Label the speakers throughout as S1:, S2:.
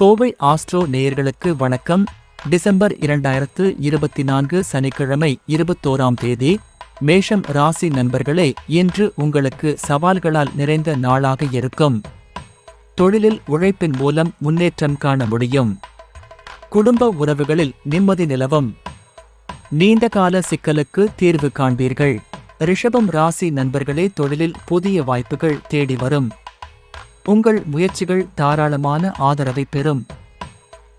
S1: Kovai astro நேயர்களுக்கு வணக்கம். December இரண்டாயிரத்து இருபத்தி நான்கு சனிக்கிழமை இருபத்தோராம் தேதி மேஷம் ராசி நண்பர்களே இன்று உங்களுக்கு சவால்களால் நிறைந்த நாளாக இருக்கும். தொழிலில் உழைப்பின் மூலம் முன்னேற்றம் காண முடியும். குடும்ப உறவுகளில் நிம்மதி நிலவும். நீண்டகால சிக்கலுக்கு தீர்வு காண்பீர்கள். ரிஷபம் ராசி நண்பர்களே தொழிலில் புதிய வாய்ப்புகள் தேடி வரும். உங்கள் முயற்சிகள் தாராளமான ஆதரவை பெறும்.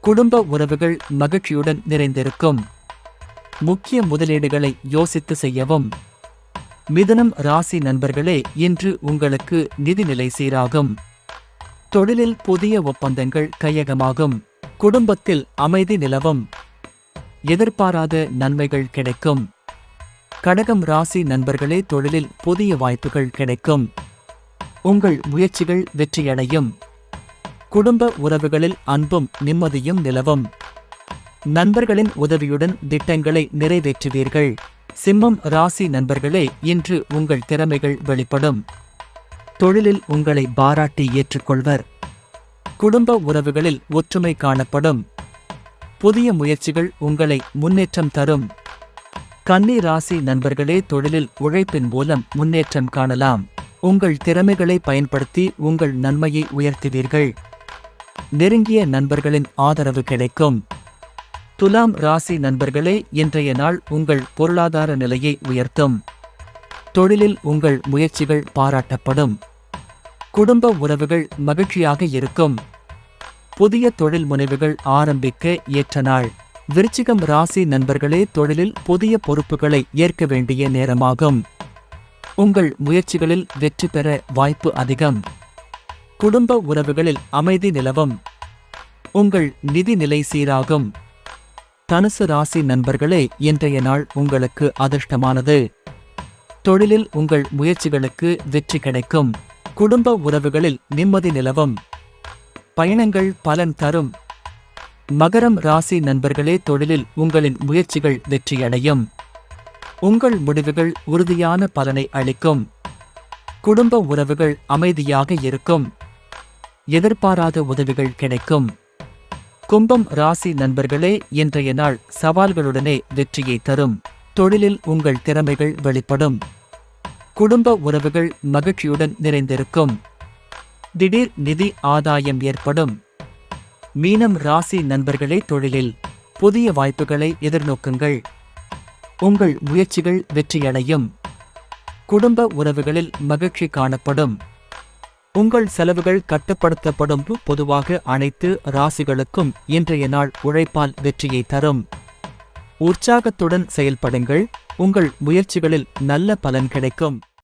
S1: குடும்ப உறவுகள் மகிழ்ச்சியுடன் நிறைந்திருக்கும். முக்கிய முதலீடுகளை யோசித்து செய்யவும். மிதனம் ராசி நண்பர்களே இன்று உங்களுக்கு நிதிநிலை சீராகும். தொழிலில் புதிய ஒப்பந்தங்கள் கையகமாகும். குடும்பத்தில் அமைதி நிலவும். எதிர்பாராத நன்மைகள் கிடைக்கும். கடகம் ராசி நண்பர்களே தொழிலில் புதிய வாய்ப்புகள் கிடைக்கும். உங்கள் முயற்சிகள் வெற்றியடையும். குடும்ப உறவுகளில் அன்பும் நிம்மதியும் நிலவும். நண்பர்களின் உதவியுடன் திட்டங்களை நிறைவேற்றுவீர்கள். சிம்மம் ராசி நண்பர்களே இன்று உங்கள் திறமைகள் வெளிப்படும். தொழிலில் உங்களை பாராட்டி ஏற்றுக்கொள்வர். குடும்ப உறவுகளில் ஒற்றுமை காணப்படும். புதிய முயற்சிகள் உங்களை முன்னேற்றம் தரும். கன்னி ராசி நண்பர்களே தொழிலில் உழைப்பின் மூலம் முன்னேற்றம் காணலாம். உங்கள் திறமைகளை பயன்படுத்தி உங்கள் நன்மையை உயர்த்துவீர்கள். நெருங்கிய நண்பர்களின் ஆதரவு கிடைக்கும். துலாம் ராசி நண்பர்களே இன்றைய நாள் உங்கள் பொருளாதார நிலையை உயர்த்தும். தொழிலில் உங்கள் முயற்சிகள் பாராட்டப்படும். குடும்ப உறவுகள் மகிழ்ச்சியாக இருக்கும். புதிய தொழில் முனைவுகள் ஆரம்பிக்க ஏற்ற நாள். விருச்சிகம் ராசி நண்பர்களே தொழிலில் புதிய பொறுப்புகளை ஏற்க வேண்டிய நேரமாகும். உங்கள் முயற்சிகளில் வெற்றி பெற வாய்ப்பு அதிகம். குடும்ப உறவுகளில் அமைதி நிலவும். உங்கள் நிதி நிலை சீராகும். தனுசு ராசி நண்பர்களே இன்றைய நாள் உங்களுக்கு அதிர்ஷ்டமானது. தொழிலில் உங்கள் முயற்சிகளுக்கு வெற்றி கிடைக்கும். குடும்ப உறவுகளில் நிம்மதி நிலவும். பயணங்கள் பலன் தரும். மகரம் ராசி நண்பர்களே தொழிலில் உங்களின் முயற்சிகள் வெற்றியடையும். உங்கள் முடிவுகள் உறுதியான பலனை அளிக்கும். குடும்ப உறவுகள் அமைதியாக இருக்கும். எதிர்பாராத உதவிகள் கிடைக்கும். கும்பம் ராசி நண்பர்களே இன்றைய நாள் சவால்களுடனே வெற்றியை தரும். தொழிலில் உங்கள் திறமைகள் வெளிப்படும். குடும்ப உறவுகள் மகிழ்ச்சியுடன் நிறைந்திருக்கும். திடீர் நிதி ஆதாயம் ஏற்படும். மீனம் ராசி நண்பர்களே தொழிலில் புதிய வாய்ப்புகளை எதிர்நோக்குங்கள். உங்கள் முயற்சிகள் வெற்றியடையும். குடும்ப உறவுகளில் மகிழ்ச்சி காணப்படும். உங்கள் செலவுகள் கட்டுப்படுத்தப்படும் பொதுவாக அனைத்து ராசிகளுக்கும் இன்றைய நாள் உழைப்பால் வெற்றியை தரும். உற்சாகத்துடன் செயல்படுங்கள். உங்கள் முயற்சிகளில் நல்ல பலன் கிடைக்கும்.